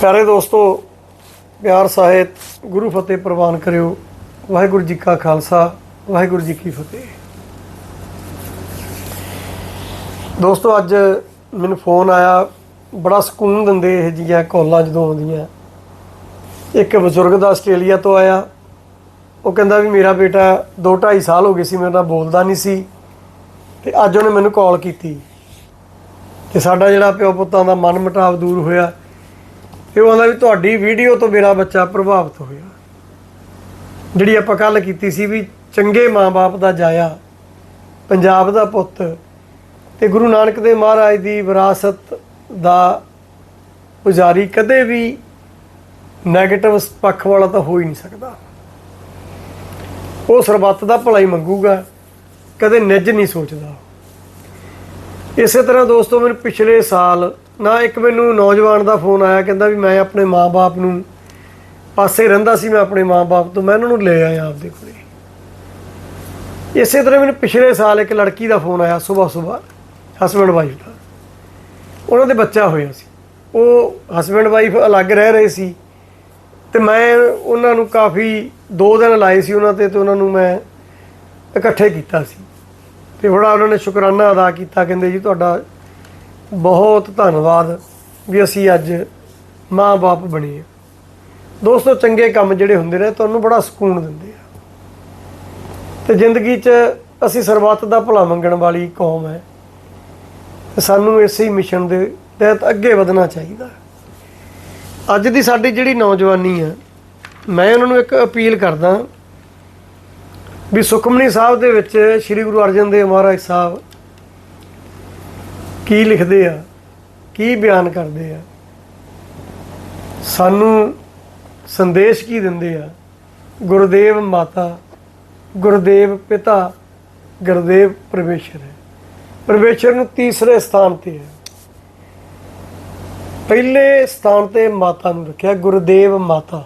ਪਿਆਰੇ ਦੋਸਤੋ, ਪਿਆਰ ਸਾਹਿਤ, ਗੁਰੂ ਫਤਿਹ ਪ੍ਰਵਾਨ ਕਰਿਓ। ਵਾਹਿਗੁਰੂ ਜੀ ਕਾ ਖਾਲਸਾ, ਵਾਹਿਗੁਰੂ ਜੀ ਕੀ ਫਤਿਹ। ਦੋਸਤੋ, ਅੱਜ ਮੈਨੂੰ ਫੋਨ ਆਇਆ। ਬੜਾ ਸਕੂਨ ਦਿੰਦੇ ਇਹ ਜੀਆਂ ਕਾਲਾਂ ਜਦੋਂ ਆਉਂਦੀਆਂ। ਇੱਕ ਬਜ਼ੁਰਗ ਦਾ ਆਸਟ੍ਰੇਲੀਆ ਤੋਂ ਆਇਆ। ਉਹ ਕਹਿੰਦਾ ਵੀ ਮੇਰਾ ਬੇਟਾ 2 2.5 ਸਾਲ ਹੋ ਗਏ ਸੀ, ਮੇਰੇ ਨਾਲ ਬੋਲਦਾ ਨਹੀਂ ਸੀ। ਤੇ ਅੱਜ ਉਹਨੇ ਮੈਨੂੰ ਕਾਲ ਕੀਤੀ। ਤੇ ਸਾਡਾ ਜਿਹੜਾ ਪਿਓ ਪੁੱਤਾਂ ਦਾ ਮਨ ਮਟਾਵ ਦੂਰ ਹੋਇਆ। ਤੇ ਉਹ ਕਹਿੰਦਾ ਵੀ ਤੁਹਾਡੀ ਵੀਡੀਓ ਤੋਂ ਮੇਰਾ ਬੱਚਾ ਪ੍ਰਭਾਵਿਤ ਹੋਇਆ। ਜਿਹੜੀ ਆਪਾਂ ਕੱਲ ਕੀਤੀ ਸੀ ਵੀ ਚੰਗੇ ਮਾਂ-ਬਾਪ ਦਾ ਜਾਇਆ, ਪੰਜਾਬ ਦਾ ਪੁੱਤ ਤੇ ਗੁਰੂ ਨਾਨਕ ਦੇਵ ਮਹਾਰਾਜ ਦੀ ਵਿਰਾਸਤ ਦਾ ਪੁਜਾਰੀ ਕਦੇ ਵੀ ਨੈਗੇਟਿਵ ਪੱਖ ਵਾਲਾ ਤਾਂ ਹੋ ਹੀ ਨਹੀਂ ਸਕਦਾ। ਉਹ ਸਰਬੱਤ ਦਾ ਭਲਾ ਹੀ ਮੰਗੂਗਾ, ਕਦੇ ਨਿੱਜ ਨਹੀਂ ਸੋਚਦਾ। ਇਸੇ ਤਰ੍ਹਾਂ ਦੋਸਤੋ, ਮੈਨੂੰ ਪਿਛਲੇ ਸਾਲ ਨਾ ਇੱਕ ਮੈਨੂੰ ਨੌਜਵਾਨ ਦਾ ਫੋਨ ਆਇਆ, ਕਹਿੰਦਾ ਵੀ ਮੈਂ ਆਪਣੇ ਮਾਪੇ ਨੂੰ ਪਾਸੇ ਰਹਿੰਦਾ ਸੀ, ਮੈਂ ਆਪਣੇ ਮਾਪੇ ਤੋਂ, ਮੈਂ ਉਹਨਾਂ ਨੂੰ ਲੈ ਆਇਆ ਆਪਦੇ ਕੋਲੇ। ਇਸੇ ਤਰ੍ਹਾਂ ਮੈਨੂੰ ਪਿਛਲੇ ਸਾਲ ਇੱਕ ਲੜਕੀ ਦਾ ਫੋਨ ਆਇਆ ਸਵੇਰ ਸਵੇਰ ਹਸਬੰਡ ਵਾਈਫ ਦਾ। ਉਹਨਾਂ ਦੇ ਬੱਚਾ ਹੋਇਆ ਸੀ। ਉਹ ਹਸਬੰਡ ਵਾਈਫ ਅਲੱਗ ਰਹਿ ਰਹੇ ਸੀ ਤੇ ਮੈਂ ਉਹਨਾਂ ਨੂੰ ਕਾਫੀ ਦੋ ਦਿਨ ਲਾਏ ਸੀ ਉਹਨਾਂ ਤੇ ਤੇ ਉਹਨਾਂ ਨੂੰ ਮੈਂ ਇਕੱਠੇ ਕੀਤਾ ਸੀ। ਤੇ ਬੜਾ ਉਹਨਾਂ ਨੇ ਸ਼ੁਕਰਾਨਾ ਅਦਾ ਕੀਤਾ, ਕਹਿੰਦੇ ਜੀ ਤੁਹਾਡਾ ਬਹੁਤ ਧੰਨਵਾਦ ਵੀ ਅਸੀਂ ਅੱਜ ਮਾਂ-ਬਾਪ ਬਣੇ ਆ ਦੋਸਤੋ, ਚੰਗੇ ਕੰਮ ਜਿਹੜੇ ਹੁੰਦੇ ਨੇ, ਤੁਹਾਨੂੰ ਬੜਾ ਸਕੂਨ ਦਿੰਦੇ ਆ। ਤੇ ਜ਼ਿੰਦਗੀ 'ਚ ਅਸੀਂ ਸਰਬੱਤ ਦਾ ਭਲਾ ਮੰਗਣ ਵਾਲੀ ਕੌਮ ਹੈ। ਤੇ ਸਾਨੂੰ ਇਸੇ ਹੀ ਮਿਸ਼ਨ ਦੇ ਤਹਿਤ ਅੱਗੇ ਵਧਣਾ ਚਾਹੀਦਾ। ਅੱਜ ਦੀ ਸਾਡੀ ਜਿਹੜੀ ਨੌਜਵਾਨੀ ਆ ਮੈਂ ਉਹਨਾਂ ਨੂੰ ਇੱਕ ਅਪੀਲ ਕਰਦਾ ਵੀ ਸੁਖਮਨੀ ਸਾਹਿਬ ਦੇ ਵਿੱਚ ਸ੍ਰੀ ਗੁਰੂ ਅਰਜਨ ਦੇਵ ਮਹਾਰਾਜ ਸਾਹਿਬ ਕੀ ਲਿਖਦੇ ਆ? ਕੀ ਬਿਆਨ ਕਰਦੇ ਆ? ਸਾਨੂੰ ਸੰਦੇਸ਼ ਕੀ ਦਿੰਦੇ ਆ? ਗੁਰਦੇਵ ਮਾਤਾ, ਗੁਰਦੇਵ ਪਿਤਾ, ਗੁਰਦੇਵ ਪਰਮੇਸ਼ਰ ਹੈ। ਪਰਮੇਸ਼ਰ ਨੂੰ ਤੀਸਰੇ ਸਥਾਨ ਤੇ ਹੈ। ਪਹਿਲੇ ਸਥਾਨ ਤੇ ਮਾਤਾ ਨੂੰ ਰੱਖਿਆ ਗੁਰਦੇਵ ਮਾਤਾ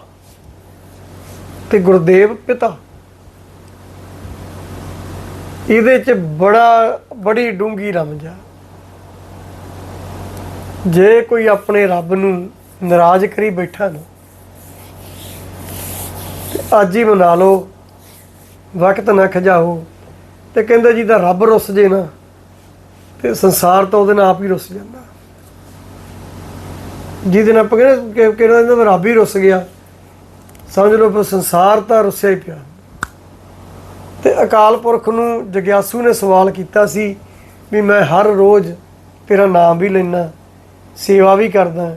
ਤੇ ਗੁਰਦੇਵ ਪਿਤਾ। ਇਹਦੇ ਚ ਬੜਾ, ਬੜੀ ਡੂੰਗੀ ਰਮਜ ਆ। ਜੇ ਕੋਈ ਆਪਣੇ ਰੱਬ ਨੂੰ ਨਾਰਾਜ਼ ਕਰੀ ਬੈਠਾ ਨਾ ਅੱਜ ਹੀ ਮਨਾ ਲਓ, ਵਕਤ ਨਾ ਖਜਾਓ, ਤੇ ਕਹਿੰਦਾ ਜੀ ਦਾ ਰੱਬ ਰੁੱਸ ਜੇ ਨਾ, ਤੇ ਸੰਸਾਰ ਤਾਂ ਉਹਦੇ ਨਾਲ ਆਪ ਹੀ ਰੁੱਸ ਜਾਂਦਾ। ਜਿਹਦੇ ਨਾਲ ਆਪਾਂ ਕਹਿੰਦੇ ਕਿ ਕਿਹੜਾ ਰੱਬ ਹੀ ਰੁੱਸ ਗਿਆ। ਸਮਝ ਲਓ ਫਿਰ ਸੰਸਾਰ ਤਾਂ ਰੁੱਸਿਆ ਹੀ ਪਿਆ। ਤੇ ਅਕਾਲ ਪੁਰਖ ਨੂੰ ਜਗਿਆਸੂ ਨੇ ਸਵਾਲ ਕੀਤਾ ਸੀ ਵੀ ਮੈਂ ਹਰ ਰੋਜ਼ ਤੇਰਾ ਨਾਮ ਵੀ ਲੈਣਾ ਸੇਵਾ ਵੀ ਕਰਦਾ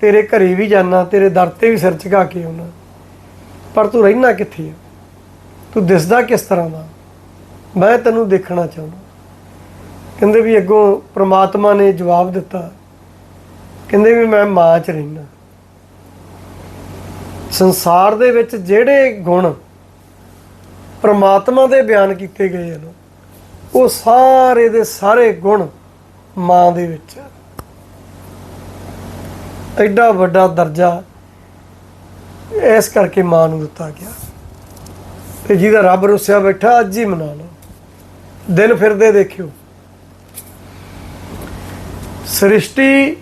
ਤੇਰੇ ਘਰੇ ਵੀ ਜਾਣਾ ਤੇਰੇ ਦਰ ਤੇ ਵੀ ਸਿਰ ਝੁਕਾ ਕੇ ਆਉਣਾ ਪਰ ਤੂੰ ਰਹਿਣਾ ਕਿੱਥੇ ਆ? ਤੂੰ ਦਿਸਦਾ ਕਿਸ ਤਰ੍ਹਾਂ ਦਾ? ਮੈਂ ਤੈਨੂੰ ਦੇਖਣਾ ਚਾਹੁੰਦਾ। ਕਹਿੰਦੇ ਵੀ ਅੱਗੋਂ ਪ੍ਰਮਾਤਮਾ ਨੇ ਜਵਾਬ ਦਿੱਤਾ। ਕਹਿੰਦੇ ਵੀ ਮੈਂ ਮਾਂ 'ਚ ਰਹਿਣਾ ਸੰਸਾਰ ਦੇ ਵਿੱਚ ਜਿਹੜੇ ਗੁਣ ਪ੍ਰਮਾਤਮਾ ਦੇ ਬਿਆਨ ਕੀਤੇ ਗਏ ਹਨ, ਉਹ ਸਾਰੇ ਦੇ ਸਾਰੇ ਗੁਣ ਮਾਂ ਦੇ ਵਿੱਚ ਐਡਾ ਵੱਡਾ ਦਰਜਾ ਇਸ ਕਰਕੇ ਮਾਂ ਨੂੰ ਦਿੱਤਾ ਗਿਆ। ਤੇ ਜਿਹਦਾ ਰੱਬ ਰੁੱਸਿਆ ਬੈਠਾ, ਅੱਜ ਹੀ ਮਨਾ ਲਓ। ਦਿਨ ਫਿਰਦੇ ਦੇਖਿਓ। ਸ੍ਰਿਸ਼ਟੀ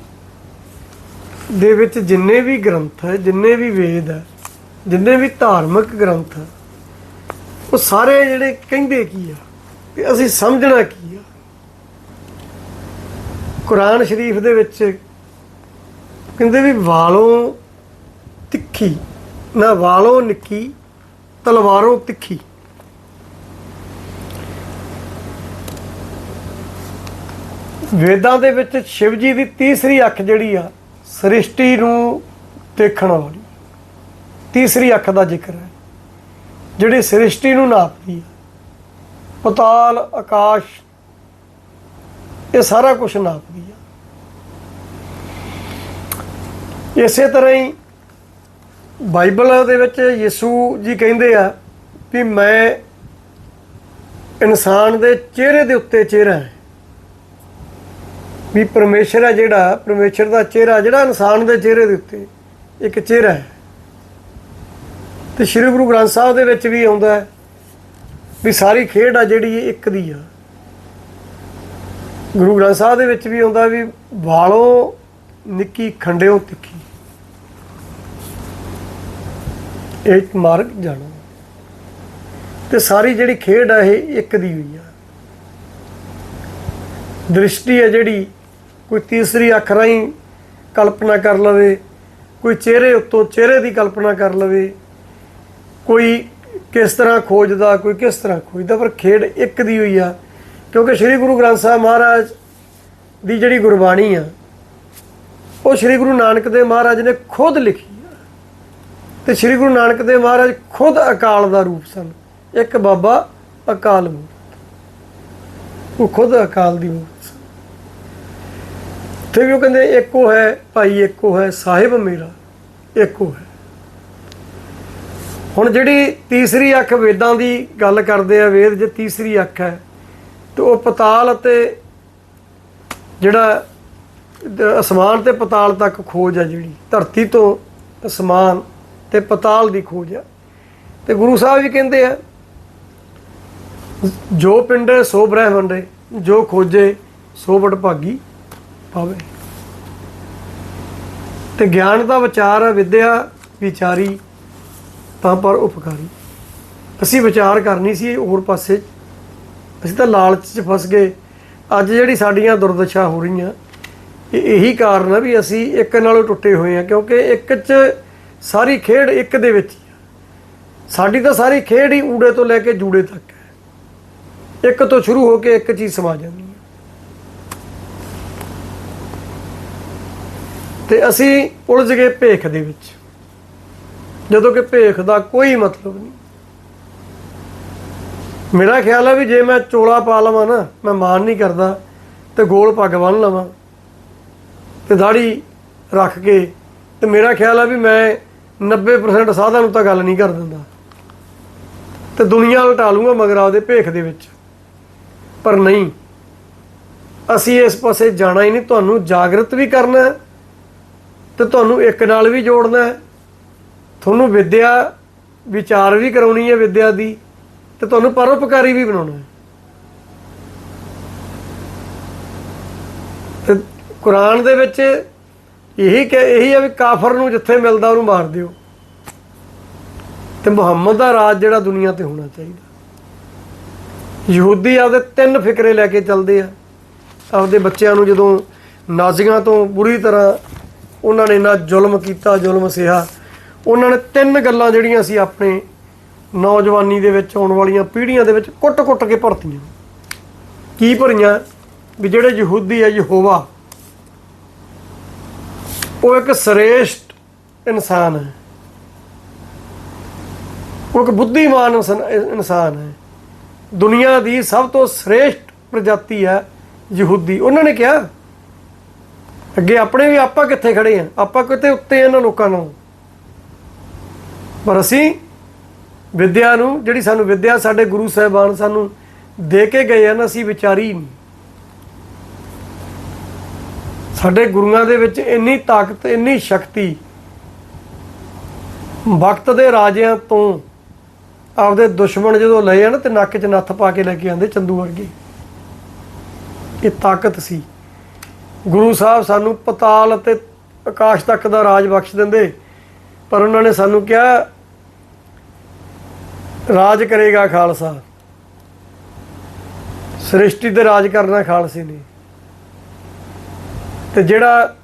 ਦੇ ਵਿੱਚ ਜਿੰਨੇ ਵੀ ਗ੍ਰੰਥ ਹੈ, ਜਿੰਨੇ ਵੀ ਵੇਦ ਹੈ, ਜਿੰਨੇ ਵੀ ਧਾਰਮਿਕ ਗ੍ਰੰਥ ਹੈ, ਉਹ ਸਾਰੇ ਜਿਹੜੇ ਕਹਿੰਦੇ ਕੀ ਆ? ਕਿ ਅਸੀਂ ਸਮਝਣਾ ਕੀ ਆ? ਕੁਰਾਨ ਸ਼ਰੀਫ ਦੇ ਵਿੱਚ ਕਹਿੰਦੇ ਵੀ ਵਾਲੋਂ ਤਿੱਖੀ, ਨਾ ਵਾਲੋਂ ਨਿੱਕੀ, ਤਲਵਾਰੋਂ ਤਿੱਖੀ। ਵੇਦਾਂ ਦੇ ਵਿੱਚ ਸ਼ਿਵ ਜੀ ਦੀ ਤੀਸਰੀ ਅੱਖ ਜਿਹੜੀ ਆ, ਸ੍ਰਿਸ਼ਟੀ ਨੂੰ ਦੇਖਣ ਵਾਲੀ। ਤੀਸਰੀ ਅੱਖ ਦਾ ਜ਼ਿਕਰ ਹੈ। ਜਿਹੜੀ ਸ੍ਰਿਸ਼ਟੀ ਨੂੰ ਨਾਪਦੀ ਹੈ ਪਤਾਲ, ਆਕਾਸ਼, ਇਹ ਸਾਰਾ ਕੁਝ ਨਾਪਦੀ ਹੈ ਇਸੇ ਤਰ੍ਹਾਂ ਹੀ ਬਾਈਬਲ ਦੇ ਵਿੱਚ ਯਿਸੂ ਜੀ ਕਹਿੰਦੇ ਆ ਵੀ ਮੈਂ ਇਨਸਾਨ ਦੇ ਚਿਹਰੇ ਦੇ ਉੱਤੇ ਚਿਹਰਾ ਹੈ। ਵੀ ਪਰਮੇਸ਼ਰ ਹੈ ਜਿਹੜਾ, ਪਰਮੇਸ਼ਰ ਦਾ ਚਿਹਰਾ ਜਿਹੜਾ ਇਨਸਾਨ ਦੇ ਚਿਹਰੇ ਦੇ ਉੱਤੇ ਇੱਕ ਚਿਹਰਾ ਹੈ। ਤੇ ਸ੍ਰੀ ਗੁਰੂ ਗ੍ਰੰਥ ਸਾਹਿਬ ਦੇ ਵਿੱਚ ਵੀ ਆਉਂਦਾ ਹੈ ਵੀ ਸਾਰੀ ਖੇਡ ਆ ਜਿਹੜੀ ਇੱਕ ਦੀ ਆ। ਗੁਰੂ ਗ੍ਰੰਥ ਸਾਹਿਬ ਦੇ ਵਿੱਚ ਵੀ ਆਉਂਦਾ ਵੀ ਵਾਲੋਂ ਨਿੱਕੀ ਖੰਡਿਓ ਤਿੱਖੀ। ਇੱਕ ਮਾਰਗ ਜਾਣਾ। ਤੇ ਸਾਰੀ ਜਿਹੜੀ ਖੇਡ ਆ, ਇਹ ਇੱਕ ਦੀ ਹੋਈ ਆ। ਦ੍ਰਿਸ਼ਟੀ ਹੈ ਜਿਹੜੀ, ਕੋਈ ਤੀਸਰੀ ਅੱਖ ਰਾਹੀਂ ਕਲਪਨਾ ਕਰ ਲਵੇ, ਕੋਈ ਚਿਹਰੇ ਉੱਤੋਂ ਚਿਹਰੇ ਦੀ ਕਲਪਨਾ ਕਰ ਲਵੇ, ਕੋਈ ਕਿਸ ਤਰ੍ਹਾਂ ਖੋਜਦਾ, ਕੋਈ ਕਿਸ ਤਰ੍ਹਾਂ ਖੋਜਦਾ, ਪਰ ਖੇਡ ਇੱਕ ਦੀ ਹੋਈ ਆ। ਕਿਉਂਕਿ ਸ੍ਰੀ ਗੁਰੂ ਗ੍ਰੰਥ ਸਾਹਿਬ ਮਹਾਰਾਜ ਦੀ ਜਿਹੜੀ ਗੁਰਬਾਣੀ ਆ ਉਹ ਸ੍ਰੀ ਗੁਰੂ ਨਾਨਕ ਦੇਵ ਮਹਾਰਾਜ ਨੇ ਖੁਦ ਲਿਖੀ ਆ। ਤੇ ਸ੍ਰੀ ਗੁਰੂ ਨਾਨਕ ਦੇਵ ਮਹਾਰਾਜ ਖੁਦ ਅਕਾਲ ਦਾ ਰੂਪ ਸਨ। ਇੱਕ ਬਾਬਾ ਅਕਾਲ ਮੂਰਤ। ਉਹ ਖੁਦ ਅਕਾਲ ਦੀ ਮੂਰਤ ਸਨ। ਫਿਰ ਵੀ ਉਹ ਕਹਿੰਦੇ, ਇੱਕੋ ਹੈ ਭਾਈ, ਇੱਕੋ ਹੈ ਸਾਹਿਬ ਮੇਰਾ, ਇੱਕੋ ਹੈ। ਹੁਣ ਜਿਹੜੀ ਤੀਸਰੀ ਅੱਖ ਵੇਦਾਂ ਦੀ ਗੱਲ ਕਰਦੇ ਆ, ਵੇਦ ਜੇ ਤੀਸਰੀ ਅੱਖ ਹੈ, ਤੇ ਉਹ ਪਤਾਲ ਅਤੇ ਜਿਹੜਾ ਅਸਮਾਨ ਤੇ ਪਤਾਲ ਤੱਕ ਖੋਜ ਹੈ ਜਿਹੜੀ, ਧਰਤੀ ਤੋਂ ਅਸਮਾਨ ਤੇ ਪਤਾਲ ਦੀ ਖੋਜ ਹੈ ਤੇ ਗੁਰੂ ਸਾਹਿਬ ਜੀ ਕਹਿੰਦੇ ਆ, ਜੋ ਪਿੰਡੇ ਸੋ ਬ੍ਰਹਮੰਡੇ, ਜੋ ਖੋਜੇ ਸੋ ਵਡਭਾਗੀ ਪਾਵੇ ਤੇ ਗਿਆਨ ਦਾ ਵਿਚਾਰ ਹੈ ਵਿਦਿਆ ਵਿਚਾਰੀ ਤਾਂ ਪਰ ਉਪਕਾਰੀ। ਅਸੀਂ ਵਿਚਾਰ ਕਰਨੀ ਸੀ, ਹੋਰ ਪਾਸੇ, ਅਸੀਂ ਤਾਂ ਲਾਲਚ 'ਚ ਫਸ ਗਏ। ਅੱਜ ਜਿਹੜੀ ਸਾਡੀਆਂ ਦੁਰਦਸ਼ਾ ਹੋ ਰਹੀਆਂ ਇਹੀ ਕਾਰਨ ਹੈ ਵੀ ਅਸੀਂ ਇੱਕ ਨਾਲੋਂ ਟੁੱਟੇ ਹੋਏ ਹਾਂ, ਕਿਉਂਕਿ ਇੱਕ 'ਚ ਸਾਰੀ ਖੇਡ ਇੱਕ ਦੇ ਵਿੱਚ ਹੀ ਆ। ਸਾਡੀ ਤਾਂ ਸਾਰੀ ਖੇਡ ਹੀ ਊੜੇ ਤੋਂ ਲੈ ਕੇ ਜੂੜੇ ਤੱਕ ਹੈ। ਇੱਕ ਤੋਂ ਸ਼ੁਰੂ ਹੋ ਕੇ ਇੱਕ ਚੀਜ਼ ਸਮਾ ਜਾਂਦੀ ਹੈ। ਤੇ ਅਸੀਂ ਉਲਝ ਗਏ ਭੇਖ ਦੇ ਵਿੱਚ। ਜਦੋਂ ਕਿ ਭੇਖ ਦਾ ਕੋਈ ਮਤਲਬ ਨਹੀਂ। ਮੇਰਾ ਖਿਆਲ ਹੈ ਵੀ ਜੇ ਮੈਂ ਚੋਲਾ ਪਾ ਲਵਾਂ ਨਾ, ਮੈਂ ਮਾਨ ਨਹੀਂ ਕਰਦਾ ਤੇ ਗੋਲ ਪੱਗ ਬੰਨ ਲਵਾਂ। ਤੇ ਦਾੜੀ ਰੱਖ ਕੇ ਤੇ ਮੇਰਾ ਖਿਆਲ ਆ ਵੀ ਮੈਂ 90% ਸਾਧਾਂ ਨੂੰ ਤਾਂ ਗੱਲ ਨਹੀਂ ਕਰ ਦਿੰਦਾ। ਤੇ ਦੁਨੀਆ ਉਲਟਾ ਲੂੰਗਾ ਮਗਰ ਆਪਦੇ ਭੇਖ ਦੇ ਵਿੱਚ। ਪਰ ਨਹੀਂ। ਅਸੀਂ ਇਸ ਪਾਸੇ ਜਾਣਾ ਹੀ ਨਹੀਂ, ਤੁਹਾਨੂੰ ਜਾਗਰਤ ਵੀ ਕਰਨਾ ਹੈ ਤੇ ਤੁਹਾਨੂੰ ਇੱਕ ਨਾਲ ਵੀ ਜੋੜਨਾ ਹੈ। ਤੁਹਾਨੂੰ ਵਿਦਿਆ ਵਿਚਾਰ ਵੀ ਕਰਾਉਣੀ ਹੈ ਵਿਦਿਆ ਦੀ ਤੇ ਤੁਹਾਨੂੰ ਪਰਉਪਕਾਰੀ ਵੀ ਬਣਾਉਣਾ ਹੈ। ਤੇ ਕੁਰਾਨ ਦੇ ਵਿੱਚ ਇਹੀ ਕਿ ਇਹੀ ਹੈ ਵੀ ਕਾਫਰ ਨੂੰ ਜਿੱਥੇ ਮਿਲਦਾ ਉਹਨੂੰ ਮਾਰ ਦਿਓ। ਤੇ ਮੁਹੰਮਦ ਦਾ ਰਾਜ ਜਿਹੜਾ ਦੁਨੀਆ ਤੇ ਹੋਣਾ ਚਾਹੀਦਾ। ਯਹੂਦੀ ਆਪਦੇ ਤਿੰਨ ਫਿਕਰੇ ਲੈ ਕੇ ਚੱਲਦੇ ਆ। ਆਪਦੇ ਬੱਚਿਆਂ ਨੂੰ ਜਦੋਂ ਨਾਜ਼ੀਆਂ ਤੋਂ ਬੁਰੀ ਤਰ੍ਹਾਂ ਉਹਨਾਂ ਨੇ ਨਾ ਜ਼ੁਲਮ ਕੀਤਾ, ਜ਼ੁਲਮ ਸਿਹਾ, ਉਹਨਾਂ ਨੇ ਤਿੰਨ ਗੱਲਾਂ ਜਿਹੜੀਆਂ ਸੀ ਆਪਣੇ ਨੌਜਵਾਨੀ ਦੇ ਵਿੱਚ ਆਉਣ ਵਾਲੀਆਂ ਪੀੜ੍ਹੀਆਂ ਦੇ ਵਿੱਚ ਕੁੱਟ-ਕੁੱਟ ਕੇ ਭਰਤੀਆਂ। ਕੀ ਭਰੀਆਂ? ਵੀ ਜਿਹੜੇ ਯਹੂਦੀ ਹੈ ਯਹੋਵਾ ਉਹ ਇੱਕ ਸ੍ਰੇਸ਼ਟ ਇਨਸਾਨ ਹੈ। ਉਹ ਇੱਕ ਬੁੱਧੀਮਾਨ ਇਨਸਾਨ- ਹੈ। ਦੁਨੀਆ ਦੀ ਸਭ ਤੋਂ ਸ੍ਰੇਸ਼ਟ ਪ੍ਰਜਾਤੀ ਹੈ ਯਹੂਦੀ। ਉਹਨਾਂ ਨੇ ਕਿਹਾ, ਅੱਗੇ ਆਪਣੇ ਵੀ ਆਪਾਂ ਕਿੱਥੇ ਖੜੇ ਆ ਆਪਾਂ ਕਿਤੇ ਉੱਤੇ ਇਹਨਾਂ ਲੋਕਾਂ ਨੂੰ ਪਰ ਅਸੀਂ ਵਿਦਿਆ ਨੂੰ, ਜਿਹੜੀ ਸਾਨੂੰ ਵਿਦਿਆ ਸਾਡੇ ਗੁਰੂ ਸਾਹਿਬਾਨ ਸਾਨੂੰ ਦੇ ਕੇ ਗਏ ਹਨ, ਅਸੀਂ ਵਿਚਾਰੀ ਨਹੀਂ ਸਾਡੇ ਗੁਰੂਆਂ ਦੇ ਵਿੱਚ ਇੰਨੀ ਤਾਕਤ, ਇੰਨੀ ਸ਼ਕਤੀ ਵਕਤ ਦੇ ਰਾਜਿਆਂ ਤੋਂ ਆਪਦੇ ਦੁਸ਼ਮਣ ਜਦੋਂ ਲਏ ਆ ਨਾ ਤੇ ਨੱਕ 'ਚ ਨੱਥ ਪਾ ਕੇ ਲੈ ਕੇ ਆਂਦੇ ਚੰਦੂ ਵਰਗੇ। ਇਹ ਤਾਕਤ ਸੀ। ਗੁਰੂ ਸਾਹਿਬ ਸਾਨੂੰ ਪਤਾਲ ਅਤੇ ਆਕਾਸ਼ ਤੱਕ ਦਾ ਰਾਜ ਬਖਸ਼ ਦਿੰਦੇ, ਪਰ ਉਹਨਾਂ ਨੇ ਸਾਨੂੰ ਕਿਹਾ, ਰਾਜ ਕਰੇਗਾ ਖਾਲਸਾ। ਸ੍ਰਿਸ਼ਟੀ ਤੇ ਰਾਜ ਕਰਨਾ ਖਾਲਸੇ ਨੇ। ਤੇ ਜਿਹੜਾ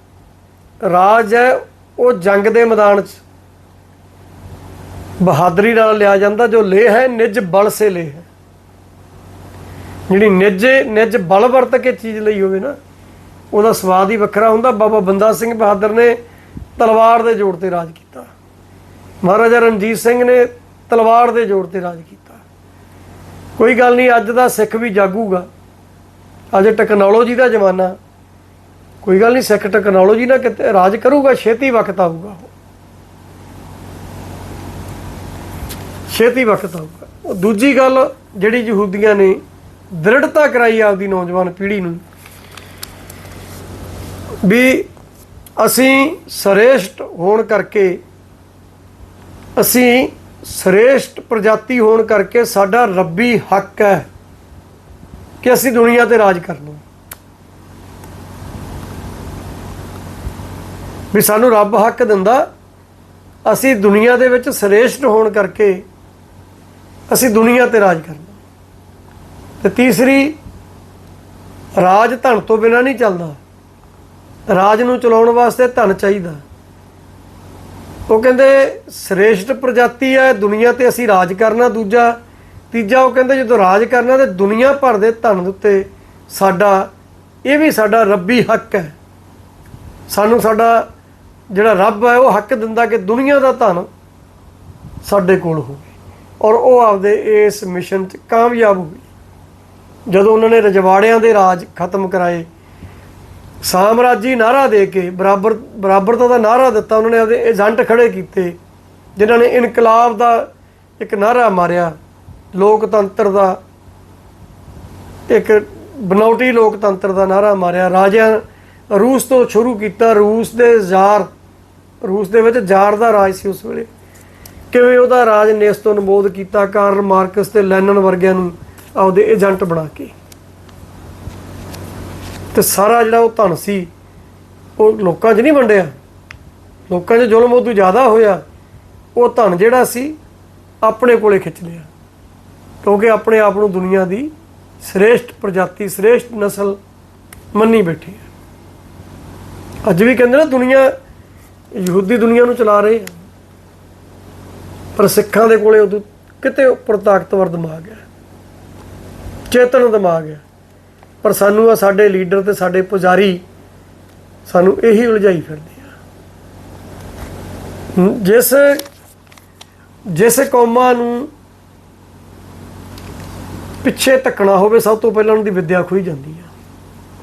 ਰਾਜ ਹੈ, ਉਹ ਜੰਗ ਦੇ ਮੈਦਾਨ 'ਚ ਬਹਾਦਰੀ ਨਾਲ ਲਿਆ ਜਾਂਦਾ, ਜੋ ਲੇ ਹੈ, ਨਿਜ ਬਲ ਸੇ ਲੇ ਹੈ। ਜਿਹੜੀ ਨਿਜ ਨਿਜ ਬਲ ਵਰਤ ਕੇ ਚੀਜ਼ ਲਈ ਹੋਵੇ ਨਾ, ਉਹਦਾ ਸਵਾਦ ਹੀ ਵੱਖਰਾ ਹੁੰਦਾ। ਬਾਬਾ ਬੰਦਾ ਸਿੰਘ ਬਹਾਦਰ ਨੇ ਤਲਵਾਰ ਦੇ ਜੋੜ ਤੇ ਰਾਜ ਕੀਤਾ। ਮਹਾਰਾਜਾ ਰਣਜੀਤ ਸਿੰਘ ਨੇ ਤਲਵਾਰ ਦੇ ਜੋੜ ਤੇ ਰਾਜ ਕੀਤਾ। ਕੋਈ ਗੱਲ ਨਹੀਂ, ਅੱਜ ਦਾ ਸਿੱਖ ਵੀ ਜਾਗੂਗਾ। ਅੱਜ ਟੈਕਨੋਲੋਜੀ ਦਾ ਜ਼ਮਾਨਾ ਕੋਈ ਗੱਲ ਨਹੀਂ ਸਿੱਖ ਟੈਕਨੋਲੋਜੀ ਨਾਲ ਕਿਤੇ ਰਾਜ ਕਰੂਗਾ, ਛੇਤੀ ਵਕਤ ਆਊਗਾ ਉਹ। ਛੇਤੀ ਵਕਤ ਆਊਗਾ ਦੂਜੀ ਗੱਲ ਜਿਹੜੀ ਯਹੂਦੀਆਂ ਨੇ ਦ੍ਰਿੜਤਾ ਕਰਾਈ ਆਪਦੀ ਨੌਜਵਾਨ ਪੀੜ੍ਹੀ ਨੂੰ, ਵੀ ਅਸੀਂ ਸ੍ਰੇਸ਼ਟ ਹੋਣ ਕਰਕੇ, ਅਸੀਂ ਸ੍ਰੇਸ਼ਟ ਪ੍ਰਜਾਤੀ ਹੋਣ ਕਰਕੇ ਸਾਡਾ ਰੱਬੀ ਹੱਕ ਹੈ ਕਿ ਅਸੀਂ ਦੁਨੀਆ ਤੇ ਰਾਜ ਕਰਨਾ ਵੀ ਸਾਨੂੰ ਰੱਬ ਹੱਕ ਦਿੰਦਾ, ਅਸੀਂ ਦੁਨੀਆ ਦੇ ਵਿੱਚ ਸ੍ਰੇਸ਼ਟ ਹੋਣ ਕਰਕੇ ਅਸੀਂ ਦੁਨੀਆ ਤੇ ਰਾਜ ਕਰਨਾ ਤੇ ਤੀਸਰੀ, ਰਾਜ ਧਨ ਤੋਂ ਬਿਨਾ ਨਹੀਂ ਚੱਲਦਾ। ਰਾਜ ਨੂੰ ਚਲਾਉਣ ਵਾਸਤੇ ਧਨ ਚਾਹੀਦਾ। ਉਹ ਕਹਿੰਦੇ, ਸ੍ਰੇਸ਼ਟ ਪ੍ਰਜਾਤੀ ਹੈ, ਦੁਨੀਆ ਤੇ ਅਸੀਂ ਰਾਜ ਕਰਨਾ। ਦੂਜਾ, ਤੀਜਾ, ਉਹ ਕਹਿੰਦੇ, ਜਦੋਂ ਰਾਜ ਕਰਨਾ, ਤੇ ਦੁਨੀਆ ਭਰ ਦੇ ਧਨ ਦੇ ਉੱਤੇ ਸਾਡਾ, ਇਹ ਵੀ ਸਾਡਾ ਰੱਬੀ ਹੱਕ ਹੈ। ਸਾਨੂੰ ਸਾਡਾ ਜਿਹੜਾ ਰੱਬ ਹੈ ਉਹ ਹੱਕ ਦਿੰਦਾ ਕਿ ਦੁਨੀਆ ਦਾ ਧਨ ਸਾਡੇ ਕੋਲ ਹੋਵੇ। ਔਰ ਉਹ ਆਪਦੇ ਇਸ ਮਿਸ਼ਨ 'ਚ ਕਾਮਯਾਬ ਹੋਏ ਜਦੋਂ ਉਹਨਾਂ ਨੇ ਰਜਵਾੜਿਆਂ ਦੇ ਰਾਜ ਖਤਮ ਕਰਾਏ, ਸਾਮਰਾਜੀ ਨਾਰਾ ਦੇ ਕੇ ਬਰਾਬਰ, ਬਰਾਬਰਤਾ ਦਾ ਨਾਰਾ ਦਿੱਤਾ, ਉਹਨਾਂ ਨੇ ਆਪਦੇ ਏਜੰਟ ਖੜੇ ਕੀਤੇ, ਜਿਨ੍ਹਾਂ ਨੇ ਇਨਕਲਾਬ ਦਾ ਇੱਕ ਨਾਰਾ ਮਾਰਿਆ, ਲੋਕਤੰਤਰ ਦਾ ਇੱਕ ਬਨੌਟੀ ਲੋਕਤੰਤਰ ਦਾ ਨਾਰਾ ਮਾਰਿਆ, ਰਾਜਿਆਂ ਰੂਸ ਤੋਂ ਸ਼ੁਰੂ ਕੀਤਾ, ਰੂਸ ਦੇ ਜ਼ਾਰ, ਰੂਸ ਦੇ ਵਿੱਚ ਜ਼ਾਰ ਦਾ ਰਾਜ ਸੀ ਉਸ ਵੇਲੇ। ਕਿਵੇਂ ਉਹਦਾ ਰਾਜ ਨੇਸਤੋਂ ਨਬੋਧ ਕੀਤਾ ਕਾਰਲ ਮਾਰਕਸ ਤੇ ਲੈਨਨ ਵਰਗਿਆਂ ਨੂੰ ਆਪਦੇ ਏਜੰਟ ਬਣਾ ਕੇ। ਤੇ ਸਾਰਾ ਜਿਹੜਾ ਉਹ ਧਨ ਸੀ, ਉਹ ਲੋਕਾਂ 'ਚ ਨਹੀਂ ਵੰਡਿਆ। ਲੋਕਾਂ 'ਚ ਜ਼ੁਲਮ ਉਦੋਂ ਜ਼ਿਆਦਾ ਹੋਇਆ। ਉਹ ਧਨ ਜਿਹੜਾ ਸੀ, ਆਪਣੇ ਕੋਲੇ ਖਿੱਚ ਲਿਆ। ਕਿਉਂਕਿ ਆਪਣੇ ਆਪ ਨੂੰ ਦੁਨੀਆ ਦੀ ਸ੍ਰੇਸ਼ਟ ਪ੍ਰਜਾਤੀ, ਸ੍ਰੇਸ਼ਟ ਨਸਲ ਮੰਨੀ ਬੈਠੀ ਹੈ। ਅੱਜ ਵੀ ਕਹਿੰਦੇ ਨਾ ਦੁਨੀਆ ਯਹੂਦੀ ਦੁਨੀਆ ਨੂੰ ਚਲਾ ਰਹੇ ਆ ਪਰ ਸਿੱਖਾਂ ਦੇ ਕੋਲੇ ਉਦੋਂ ਕਿਤੇ ਉੱਪਰ ਤਾਕਤਵਰ ਦਿਮਾਗ ਹੈ। ਚੇਤਨ ਦਿਮਾਗ ਹੈ। ਪਰ ਸਾਨੂੰ ਆ ਸਾਡੇ ਲੀਡਰ ਤੇ ਸਾਡੇ ਪੁਜਾਰੀ ਸਾਨੂੰ ਇਹੀ ਉਲਝਾਈ ਫਿਰਦੇ ਆ। ਜਿਸ ਜਿਸ ਕੌਮਾਂ ਨੂੰ ਪਿੱਛੇ ਧੱਕਣਾ ਹੋਵੇ, ਸਭ ਤੋਂ ਪਹਿਲਾਂ ਉਹਨਾਂ ਦੀ ਵਿੱਦਿਆ ਖੋਈ ਜਾਂਦੀ ਆ।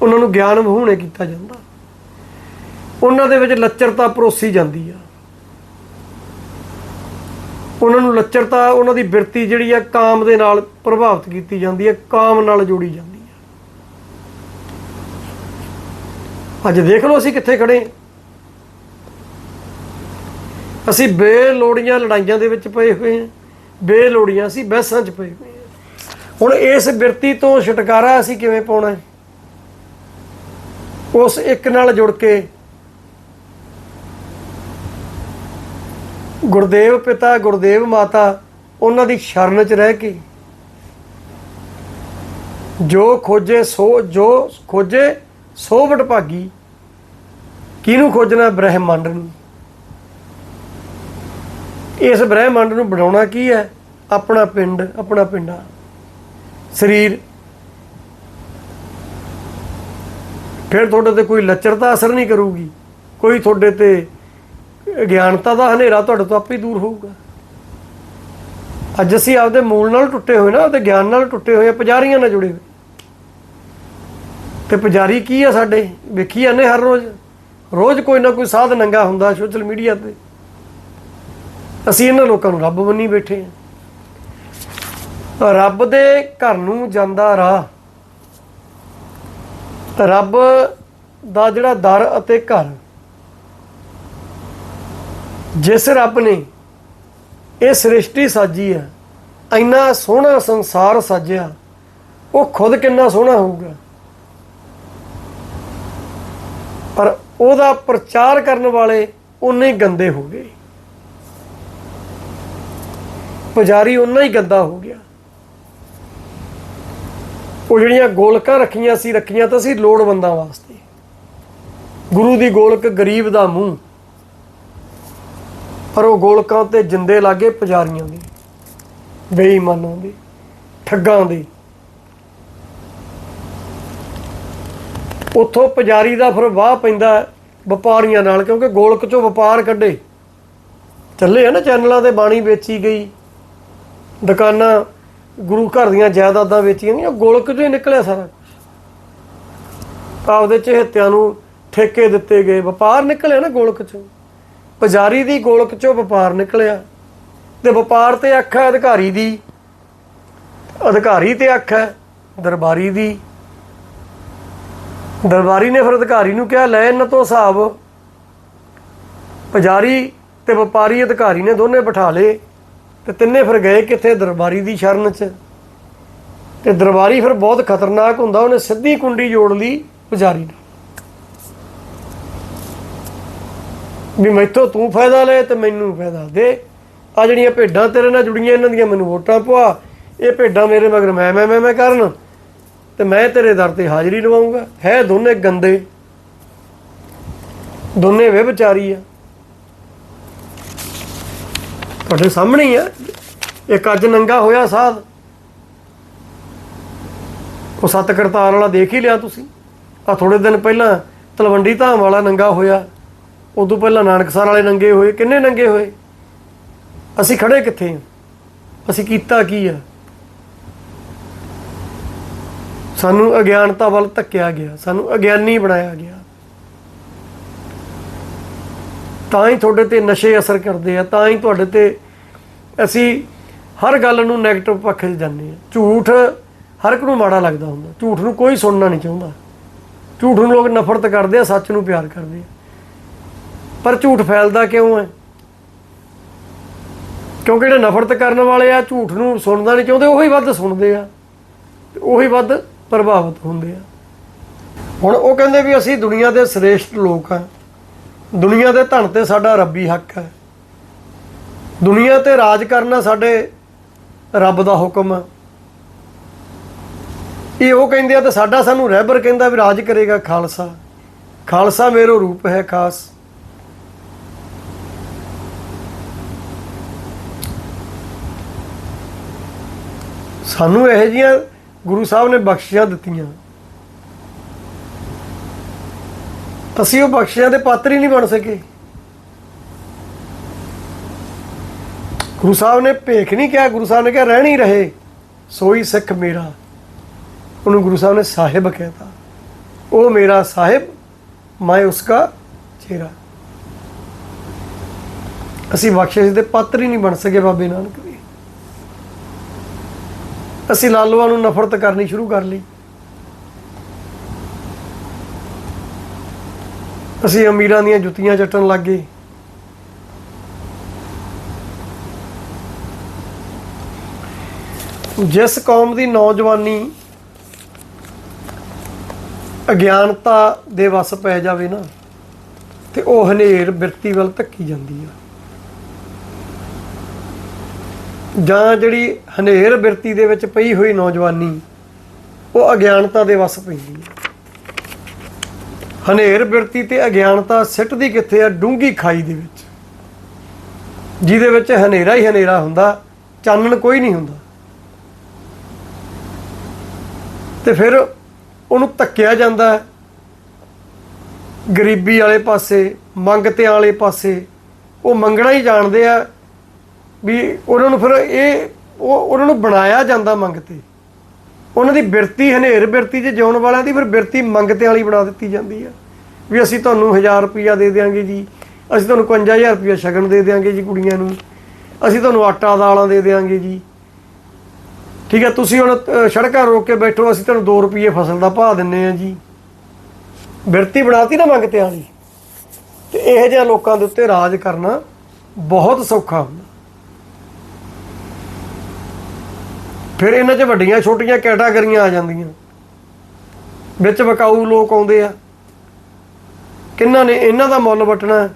ਉਹਨਾਂ ਨੂੰ ਗਿਆਨ ਵਹੂਣੇ ਕੀਤਾ ਜਾਂਦਾ। ਉਹਨਾਂ ਦੇ ਵਿੱਚ ਲੱਚਰਤਾ ਪਰੋਸੀ ਜਾਂਦੀ ਆ। ਉਹਨਾਂ ਨੂੰ ਲੱਚਰਤਾ ਉਹਨਾਂ ਦੀ ਬਿਰਤੀ ਜਿਹੜੀ ਆ, ਕਾਮ ਦੇ ਨਾਲ ਪ੍ਰਭਾਵਿਤ ਕੀਤੀ ਜਾਂਦੀ ਹੈ ਕਾਮ ਨਾਲ ਜੋੜੀ ਜਾਂਦੀ ਹੈ ਅੱਜ ਦੇਖ ਲਓ ਅਸੀਂ ਕਿੱਥੇ ਖੜੇ ਅਸੀਂ ਬੇਲੋੜੀਆਂ ਲੜਾਈਆਂ ਦੇ ਵਿੱਚ ਪਏ ਹੋਏ ਹਾਂ ਬੇਲੋੜੀਆਂ ਅਸੀਂ ਬਹਿਸਾਂ 'ਚ ਪਏ ਹੋਏ ਹਾਂ ਹੁਣ ਇਸ ਬਿਰਤੀ ਤੋਂ ਛੁਟਕਾਰਾ ਅਸੀਂ ਕਿਵੇਂ ਪਾਉਣਾ ਉਸ ਇੱਕ ਨਾਲ ਜੁੜ ਕੇ ਗੁਰਦੇਵ ਪਿਤਾ, ਗੁਰਦੇਵ ਮਾਤਾ, ਉਹਨਾਂ ਦੀ ਸ਼ਰਨ 'ਚ ਰਹਿ ਕੇ। ਜੋ ਖੋਜੇ ਸੋ, ਜੋ ਖੋਜੇ ਸੋ ਵਡਭਾਗੀ ਕਿਹਨੂੰ ਖੋਜਣਾ ਬ੍ਰਹਿਮੰਡ ਨੂੰ? ਇਸ ਬ੍ਰਹਿਮੰਡ ਨੂੰ ਬਣਾਉਣਾ ਕੀ ਹੈ? ਆਪਣਾ ਪਿੰਡ, ਆਪਣਾ ਪਿੰਡਾ। ਸਰੀਰ। ਫਿਰ ਤੁਹਾਡੇ ਤੇ ਕੋਈ ਲੱਚਰਤਾ ਅਸਰ ਨਹੀਂ ਕਰੂਗੀ। ਕੋਈ ਤੁਹਾਡੇ ਤੇ ਗਿਆਨਤਾ ਦਾ ਹਨੇਰਾ ਤੁਹਾਡੇ ਤੋਂ ਆਪੇ ਦੂਰ ਹੋਊਗਾ। ਅੱਜ ਅਸੀਂ ਆਪਦੇ ਮੂਲ ਨਾਲ ਟੁੱਟੇ ਹੋਏ ਨਾ, ਆਪਦੇ ਗਿਆਨ ਨਾਲ ਟੁੱਟੇ ਹੋਏ ਆ, ਪੁਜਾਰੀਆਂ ਨਾਲ ਜੁੜੇ ਹੋਏ। ਤੇ ਪੁਜਾਰੀ ਕੀ ਆ ਸਾਡੇ? ਵੇਖੀ ਜਾਂਦੇ ਹਰ ਰੋਜ਼? ਰੋਜ਼ ਕੋਈ ਨਾ ਕੋਈ ਸਾਧ ਨੰਗਾ ਹੁੰਦਾ ਸੋਸ਼ਲ ਮੀਡੀਆ ਤੇ। ਅਸੀਂ ਇਹਨਾਂ ਲੋਕਾਂ ਨੂੰ ਰੱਬ ਬੰਨੀ ਬੈਠੇ ਆ। ਰੱਬ ਦੇ ਘਰ ਨੂੰ ਜਾਂਦਾ ਰਾਹ। ਰੱਬ ਦਾ ਜਿਹੜਾ ਦਰ ਅਤੇ ਘਰ ਜਿਸ ਰੱਬ ਨੇ ਇਹ ਸ੍ਰਿਸ਼ਟੀ ਸਾਜੀ ਹੈ ਇੰਨਾ ਸੋਹਣਾ ਸੰਸਾਰ ਸਾਜਿਆ, ਉਹ ਖੁਦ ਕਿੰਨਾ ਸੋਹਣਾ ਹੋਊਗਾ? ਪਰ ਉਹਦਾ ਪ੍ਰਚਾਰ ਕਰਨ ਵਾਲੇ ਉਨੇ ਗੰਦੇ ਹੋ ਗਏ। ਪੁਜਾਰੀ ਉਨਾ ਹੀ ਗੰਦਾ ਹੋ ਗਿਆ। ਉਹ ਜਿਹੜੀਆਂ ਗੋਲਕਾਂ ਰੱਖੀਆਂ ਸੀ, ਰੱਖੀਆਂ ਤਾਂ ਸੀ ਲੋੜਵੰਦਾਂ ਵਾਸਤੇ। ਗੁਰੂ ਦੀ ਗੋਲਕ ਗਰੀਬ ਦਾ ਮੂੰਹ। ਪਰ ਉਹ ਗੋਲਕਾਂ ਤੇ ਜਿੰਦੇ ਲਾਗੇ ਪੁਜਾਰੀਆਂ ਦੇ, ਬੇਈਮਾਨਾਂ ਦੇ, ਠੱਗਾਂ ਦੇ। ਉੱਥੋਂ ਪੁਜਾਰੀ ਦਾ ਫਿਰ ਵਾਹ ਪੈਂਦਾ ਵਪਾਰੀਆਂ ਨਾਲ, ਕਿਉਂਕਿ ਗੋਲਕ ਚੋਂ ਵਪਾਰ ਕੱਢੇ। ਚੱਲੇ ਆ ਨਾ ਚੈਨਲਾਂ ਤੇ ਬਾਣੀ ਵੇਚੀ ਗਈ। ਦੁਕਾਨਾਂ ਗੁਰੂ ਘਰ ਦੀਆਂ ਜਾਇਦਾਦਾਂ ਵੇਚੀਆਂ ਗਈਆਂ, ਗੋਲਕ ਚੋਂ ਹੀ ਨਿਕਲਿਆ ਸਾਰਾ ਆਪਦੇ ਚਹੇਤਿਆਂ ਨੂੰ ਠੇਕੇ ਦਿੱਤੇ ਗਏ, ਵਪਾਰ ਨਿਕਲਿਆ ਨਾ ਗੋਲਕ ਚੋਂ। ਪੁਜਾਰੀ ਦੀ ਗੋਲਕ ਚੋਂ ਵਪਾਰ ਨਿਕਲਿਆ। ਤੇ ਵਪਾਰ ਤੇ ਅੱਖ ਹੈ ਅਧਿਕਾਰੀ ਦੀ। ਅਧਿਕਾਰੀ ਤੇ ਅੱਖ ਹੈ ਦਰਬਾਰੀ ਦੀ। ਦਰਬਾਰੀ ਨੇ ਫਿਰ ਅਧਿਕਾਰੀ ਨੂੰ ਕਿਹਾ, ਲੈ ਇਹਨਾਂ ਤੋਂ ਹਿਸਾਬ। ਪੁਜਾਰੀ ਤੇ ਵਪਾਰੀ ਅਧਿਕਾਰੀ ਨੇ ਦੋਨੇ ਬਿਠਾ ਲਏ ਤੇ ਤਿੰਨੇ ਫਿਰ ਗਏ ਕਿੱਥੇ? ਦਰਬਾਰੀ ਦੀ ਸ਼ਰਨ 'ਚ। ਤੇ ਦਰਬਾਰੀ ਫਿਰ ਬਹੁਤ ਖਤਰਨਾਕ ਹੁੰਦਾ, ਉਹਨੇ ਸਿੱਧੀ ਕੁੰਡੀ ਜੋੜ ਲਈ ਪੁਜਾਰੀ ਨਾਲ ਵੀ ਮੈਥੋਂ ਤੂੰ ਫਾਇਦਾ ਲੈ ਤੇ ਮੈਨੂੰ ਫਾਇਦਾ ਦੇ। ਆ ਜਿਹੜੀਆਂ ਭੇਡਾਂ ਤੇਰੇ ਨਾਲ ਜੁੜੀਆਂ, ਇਹਨਾਂ ਦੀਆਂ ਮੈਨੂੰ ਵੋਟਾਂ ਪਵਾ। ਇਹ ਭੇਡਾਂ ਮੇਰੇ ਮਗਰ ਮੈਂ ਮੈਂ ਮੈਂ ਮੈਂ ਕਰਨ। ਤੇ ਮੈਂ ਤੇਰੇ ਦਰ ਤੇ ਹਾਜ਼ਰੀ ਲਵਾਉਂਗਾ। ਹੈ ਦੋਨੇ ਗੰਦੇ। ਦੋਨੇ ਵੇ ਵਿਚਾਰੀ ਆ। ਤੁਹਾਡੇ ਸਾਹਮਣੇ ਹੀ ਆ। ਇੱਕ ਅੱਜ ਨੰਗਾ ਹੋਇਆ ਸਾਧ। ਉਹ ਸੱਤ ਕਰਤਾਰ ਵਾਲਾ ਦੇਖ ਹੀ ਲਿਆ ਤੁਸੀਂ। ਆ ਥੋੜੇ ਦਿਨ ਪਹਿਲਾਂ ਤਲਵੰਡੀ ਧਾਮ ਵਾਲਾ ਨੰਗਾ ਹੋਇਆ। ਉਦੋਂ ਪਹਿਲਾਂ ਨਾਨਕਸਰ ਵਾਲੇ ਨੰਗੇ ਹੋਏ, ਕਿੰਨੇ ਨੰਗੇ ਹੋਏ? ਅਸੀਂ ਖੜੇ ਕਿੱਥੇ ਹਾਂ? ਅਸੀਂ ਕੀਤਾ ਕੀ ਆ? ਸਾਨੂੰ ਅਗਿਆਨਤਾ ਵੱਲ ਧੱਕਿਆ ਗਿਆ, ਸਾਨੂੰ ਅਗਿਆਨੀ ਬਣਾਇਆ ਗਿਆ। ਤਾਂ ਹੀ ਤੁਹਾਡੇ ਤੇ ਨਸ਼ੇ ਅਸਰ ਕਰਦੇ ਆ, ਤਾਂ ਹੀ ਤੁਹਾਡੇ ਤੇ ਅਸੀਂ ਹਰ ਗੱਲ ਨੂੰ 네ਗੇਟਿਵ ਪੱਖ 'ਚ ਜਾਂਦੇ ਆ। ਝੂਠ ਹਰ ਇੱਕ ਨੂੰ ਮਾੜਾ ਲੱਗਦਾ ਹੁੰਦਾ। ਝੂਠ ਨੂੰ ਕੋਈ ਸੁਣਨਾ ਨਹੀਂ ਚਾਹੁੰਦਾ। ਝੂਠ ਨੂੰ ਲੋਕ ਨਫ਼ਰਤ ਕਰਦੇ ਆ, ਸੱਚ ਨੂੰ ਪਿਆਰ ਕਰਦੇ ਆ। ਪਰ ਝੂਠ ਫੈਲਦਾ ਕਿਉਂ ਹੈ? ਕਿਉਂਕਿ ਜਿਹੜੇ ਨਫ਼ਰਤ ਕਰਨ ਵਾਲੇ ਆ, ਝੂਠ ਨੂੰ ਸੁਣਦਾ ਨਹੀਂ ਚਾਹੁੰਦੇ ਉਹੀ ਵੱਧ ਸੁਣਦੇ ਆ ਤੇ ਉਹੀ ਵੱਧ ਪ੍ਰਭਾਵਿਤ ਹੁੰਦੇ ਆ। ਹੁਣ ਉਹ ਕਹਿੰਦੇ ਵੀ ਅਸੀਂ ਦੁਨੀਆ ਦੇ ਸ੍ਰੇਸ਼ਟ ਲੋਕ ਆ। ਦੁਨੀਆ ਦੇ ਧਨ ਤੇ ਸਾਡਾ ਰੱਬੀ ਹੱਕ ਹੈ। ਦੁਨੀਆ ਤੇ ਰਾਜ ਕਰਨਾ ਸਾਡੇ ਰੱਬ ਦਾ ਹੁਕਮ ਆ। ਇਹ ਉਹ ਕਹਿੰਦੇ ਆ ਤੇ ਸਾਡਾ ਸਾਨੂੰ ਰਹਿਬਰ ਕਹਿੰਦਾ ਵੀ ਰਾਜ ਕਰੇਗਾ ਖਾਲਸਾ। ਖਾਲਸਾ ਮੇਰੋ ਰੂਪ ਹੈ ਖਾਸ। ਸਾਨੂੰ ਇਹ ਜੀਆਂ ਗੁਰੂ ਸਾਹਿਬ ਨੇ ਬਖਸ਼ੀਆਂ ਦਿੱਤੀਆਂ। ਅਸੀਂ ਉਹ ਬਖਸ਼ਿਆਂ ਦੇ ਪਾਤਰ ਹੀ ਨਹੀਂ ਬਣ ਸਕੇ। ਗੁਰੂ ਸਾਹਿਬ ਨੇ ਭੇਖ ਨਹੀਂ ਕਿਹਾ, ਗੁਰੂ ਸਾਹਿਬ ਨੇ ਕਿਹਾ, ਰਹਿਣੀ ਰਹੇ, ਸੋਈ ਸਿੱਖ ਮੇਰਾ। ਉਹਨੂੰ ਗੁਰੂ ਸਾਹਿਬ ਨੇ ਸਾਹਿਬ ਕਹਿਤਾ। ਉਹ ਮੇਰਾ ਸਾਹਿਬ, ਮੈਂ ਉਸਕਾ ਚਿਹਰਾ ਅਸੀਂ ਬਖਸ਼ਿਸ਼ ਦੇ ਪਾਤਰ ਹੀ ਨਹੀਂ ਬਣ ਸਕੇ ਬਾਬੇ ਨਾਨਕ। ਅਸੀਂ ਲਾਲੂਆਂ ਨੂੰ ਨਫ਼ਰਤ ਕਰਨੀ ਸ਼ੁਰੂ ਕਰ ਲਈ। ਅਸੀਂ ਅਮੀਰਾਂ ਦੀਆਂ ਜੁੱਤੀਆਂ ਚੱਟਣ ਲੱਗ ਗਏ। ਜਿਸ ਕੌਮ ਦੀ ਨੌਜਵਾਨੀ ਅਗਿਆਨਤਾ ਦੇ ਵਸ ਪੈ ਜਾਵੇ ਨਾ, ਤੇ ਉਹ ਹਨੇਰ ਬਿਰਤੀ ਵੱਲ ਧੱਕੀ ਜਾਂਦੀ ਆ। ਜਾਂ ਜਿਹੜੀ ਹਨੇਰ ਬਿਰਤੀ ਦੇ ਵਿੱਚ ਪਈ ਹੋਈ ਨੌਜਵਾਨੀ, ਉਹ ਅਗਿਆਨਤਾ ਦੇ ਵਸ ਪੈਂਦੀ ਹੈ। ਹਨੇਰ ਬਿਰਤੀ ਤੇ ਅਗਿਆਨਤਾ ਸਿੱਟਦੀ ਕਿੱਥੇ ਆ? ਡੂੰਗੀ ਖਾਈ ਦੇ ਵਿੱਚ। ਜਿਹਦੇ ਵਿੱਚ ਹਨੇਰਾ ਹੀ ਹਨੇਰਾ ਹੁੰਦਾ, ਚਾਨਣ ਕੋਈ ਨਹੀਂ ਹੁੰਦਾ। ਤੇ ਫਿਰ ਉਹਨੂੰ ਧੱਕਿਆ ਜਾਂਦਾ ਗਰੀਬੀ ਵਾਲੇ ਪਾਸੇ ਮੰਗਤਿਆਂ ਵਾਲੇ ਪਾਸੇ, ਉਹ ਮੰਗਣਾ ਹੀ ਜਾਣਦੇ ਆ ਵੀ ਉਹਨਾਂ ਨੂੰ ਫਿਰ ਇਹ ਉਹ ਉਹਨਾਂ ਨੂੰ ਬਣਾਇਆ ਜਾਂਦਾ ਮੰਗਤੇ ਉਹਨਾਂ ਦੀ ਬਿਰਤੀ, ਹਨੇਰ ਬਿਰਤੀ 'ਚ ਜਿਉਣ ਵਾਲਿਆਂ ਦੀ, ਫਿਰ ਬਿਰਤੀ ਮੰਗਤੇ ਵਾਲੀ ਬਣਾ ਦਿੱਤੀ ਜਾਂਦੀ ਆ। ਵੀ ਅਸੀਂ ਤੁਹਾਨੂੰ 1000 ਰੁਪਇਆ ਦੇ ਦਿਆਂਗੇ ਜੀ। ਅਸੀਂ ਤੁਹਾਨੂੰ 5000 ਰੁਪਇਆ ਸ਼ਗਨ ਦੇ ਦਿਆਂਗੇ ਜੀ ਕੁੜੀਆਂ ਨੂੰ। ਅਸੀਂ ਤੁਹਾਨੂੰ ਆਟਾ ਦਾਲਾਂ ਦੇ ਦਿਆਂਗੇ ਜੀ। ਠੀਕ ਹੈ ਤੁਸੀਂ ਹੁਣ ਸੜਕਾਂ ਰੋਕ ਕੇ ਬੈਠੋ, ਅਸੀਂ ਤੁਹਾਨੂੰ 2 ਰੁਪਏ ਫਸਲ ਦਾ ਭਾਅ ਦਿੰਨੇ ਆ ਜੀ। ਬਿਰਤੀ ਬਣਾਤੀ ਨਾ ਮੰਗਤੇ ਵਾਲੀ। ਤੇ ਇਹੋ ਜਿਹੇ ਲੋਕਾਂ ਦੇ ਉੱਤੇ ਰਾਜ ਕਰਨਾ ਬਹੁਤ ਸੌਖਾ ਹੁੰਦਾ। ਫਿਰ ਇਹਨਾਂ 'ਚ ਵੱਡੀਆਂ ਛੋਟੀਆਂ ਕੈਟਾਗਰੀਆਂ ਆ ਜਾਂਦੀਆਂ। ਵਿੱਚ ਵਕਾਊ ਲੋਕ ਆਉਂਦੇ ਆ। ਕਿੰਨਾਂ ਨੇ ਇਹਨਾਂ ਦਾ ਮੁੱਲ ਵਟਣਾ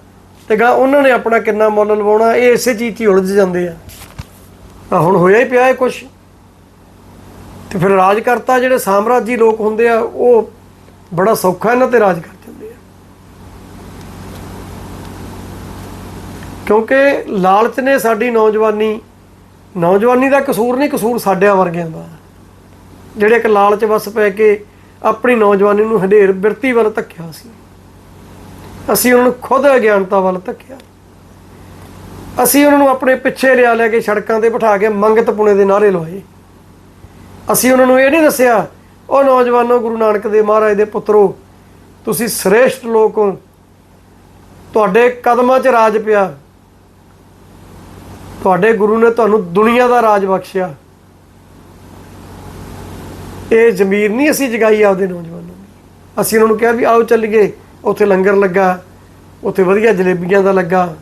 ਤੇ ਗਾ ਉਹਨਾਂ ਨੇ ਆਪਣਾ ਕਿੰਨਾ ਮੁੱਲ ਲਵਾਉਣਾ, ਇਹ ਇਸੇ ਚੀਜ਼ 'ਚ ਹੀ ਉਲਝ ਜਾਂਦੇ ਆ। ਆ ਹੁਣ ਹੋਇਆ ਹੀ ਪਿਆ ਹੈ ਕੁਛ। ਤੇ ਫਿਰ ਰਾਜਕਰਤਾ ਜਿਹੜੇ ਸਾਮਰਾਜੀ ਲੋਕ ਹੁੰਦੇ ਆ, ਉਹ ਬੜਾ ਸੌਖਾ ਇਹਨਾਂ ਤੇ ਰਾਜ ਕਰ ਜਾਂਦੇ ਆ। ਕਿਉਂਕਿ ਲਾਲਚ ਨੇ ਸਾਡੀ ਨੌਜਵਾਨੀ ਨੌਜਵਾਨੀ ਦਾ ਕਸੂਰ ਨਹੀਂ, ਕਸੂਰ ਸਾਡਿਆਂ ਵਰਗਿਆਂ ਦਾ। ਜਿਹੜੇ ਇੱਕ ਲਾਲਚ ਵਸ ਪੈ ਕੇ ਆਪਣੀ ਨੌਜਵਾਨੀ ਨੂੰ ਹਨੇਰ ਬਿਰਤੀ ਵੱਲ ਧੱਕਿਆ ਸੀ। ਅਸੀਂ ਉਹਨਾਂ ਨੂੰ ਖੁਦ ਅਗਿਆਨਤਾ ਵੱਲ ਧੱਕਿਆ। ਅਸੀਂ ਉਹਨਾਂ ਨੂੰ ਆਪਣੇ ਪਿੱਛੇ ਲਿਆ, ਲੈ ਕੇ ਸੜਕਾਂ ਤੇ ਬਿਠਾ ਕੇ ਮੰਗਤ ਪੁਣੇ ਦੇ ਨਾਰੇ ਲਵਾਏ। ਅਸੀਂ ਉਹਨਾਂ ਨੂੰ ਇਹ ਨਹੀਂ ਦੱਸਿਆ, ਉਹ ਨੌਜਵਾਨੋ, ਗੁਰੂ ਨਾਨਕ ਦੇ ਮਹਾਰਾਜ ਦੇ ਪੁੱਤਰੋ, ਤੁਸੀਂ ਸ੍ਰੇਸ਼ਟ ਲੋਕ ਹੋ। ਤੁਹਾਡੇ ਕਦਮਾਂ 'ਚ ਰਾਜ ਪਿਆ। ਤੁਹਾਡੇ ਗੁਰੂ ਨੇ ਤੁਹਾਨੂੰ ਦੁਨੀਆ ਦਾ ਰਾਜ ਬਖਸ਼ਿਆ। ਇਹ ਜ਼ਮੀਰ ਨਹੀਂ ਅਸੀਂ ਜਗਾਈ ਆਪਦੇ ਨੌਜਵਾਨਾਂ ਨੂੰ ਅਸੀਂ ਉਹਨਾਂ ਨੂੰ ਕਿਹਾ ਵੀ ਆਓ ਚੱਲੀਏ, ਉੱਥੇ ਲੰਗਰ ਲੱਗਾ, ਉੱਥੇ ਵਧੀਆ ਜਲੇਬੀਆਂ ਦਾ ਲੱਗਾ।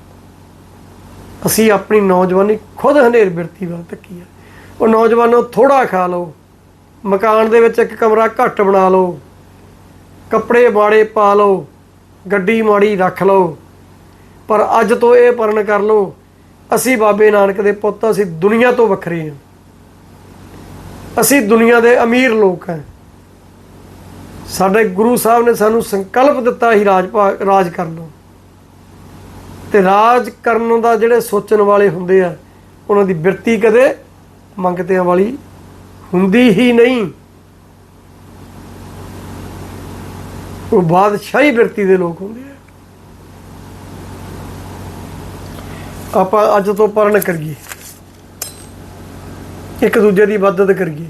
ਅਸੀਂ ਆਪਣੀ ਨੌਜਵਾਨੀ ਖੁਦ ਹਨੇਰ ਬਿਰਤੀ ਵੱਲ ਤੱਕੀ ਆ। ਉਹ ਨੌਜਵਾਨੋ ਥੋੜਾ ਖਾ ਲਓ, ਮਕਾਨ ਦੇ ਵਿੱਚ ਇੱਕ ਕਮਰਾ ਘੱਟ ਬਣਾ ਲਓ, ਕੱਪੜੇ ਮਾੜੇ ਪਾ ਲਓ, ਗੱਡੀ ਮਾੜੀ ਰੱਖ ਲਓ, ਪਰ ਅੱਜ ਤੋਂ ਇਹ ਪਰਨ ਕਰ ਲਓ ਅਸੀਂ ਬਾਬੇ ਨਾਨਕ ਦੇ ਪੁੱਤ, ਅਸੀਂ ਦੁਨੀਆ ਤੋਂ ਵੱਖਰੇ ਹਾਂ। ਅਸੀਂ ਦੁਨੀਆ ਦੇ ਅਮੀਰ ਲੋਕ ਹਾਂ। ਸਾਡੇ ਗੁਰੂ ਸਾਹਿਬ ਨੇ ਸਾਨੂੰ ਸੰਕਲਪ ਦਿੱਤਾ ਹੀ ਰਾਜ ਭਾ- ਰਾਜ ਕਰਨ ਨੂੰ। ਤੇ ਰਾਜ ਕਰਨ ਦਾ ਜਿਹੜੇ ਸੋਚਣ ਵਾਲੇ ਹੁੰਦੇ ਆ, ਉਹਨਾਂ ਦੀ ਬਿਰਤੀ ਕਦੇ ਮੰਗਤਿਆਂ ਵਾਲੀ ਹੁੰਦੀ ਹੀ ਨਹੀਂ। ਉਹ ਬਾਦਸ਼ਾਹੀ ਬਿਰਤੀ ਦੇ ਲੋਕ ਹੁੰਦੇ ਆ ਆਪਾਂ ਅੱਜ ਤੋਂ ਪਰਨ ਕਰੀਏ। ਇੱਕ ਦੂਜੇ ਦੀ ਮਦਦ ਕਰੀਏ।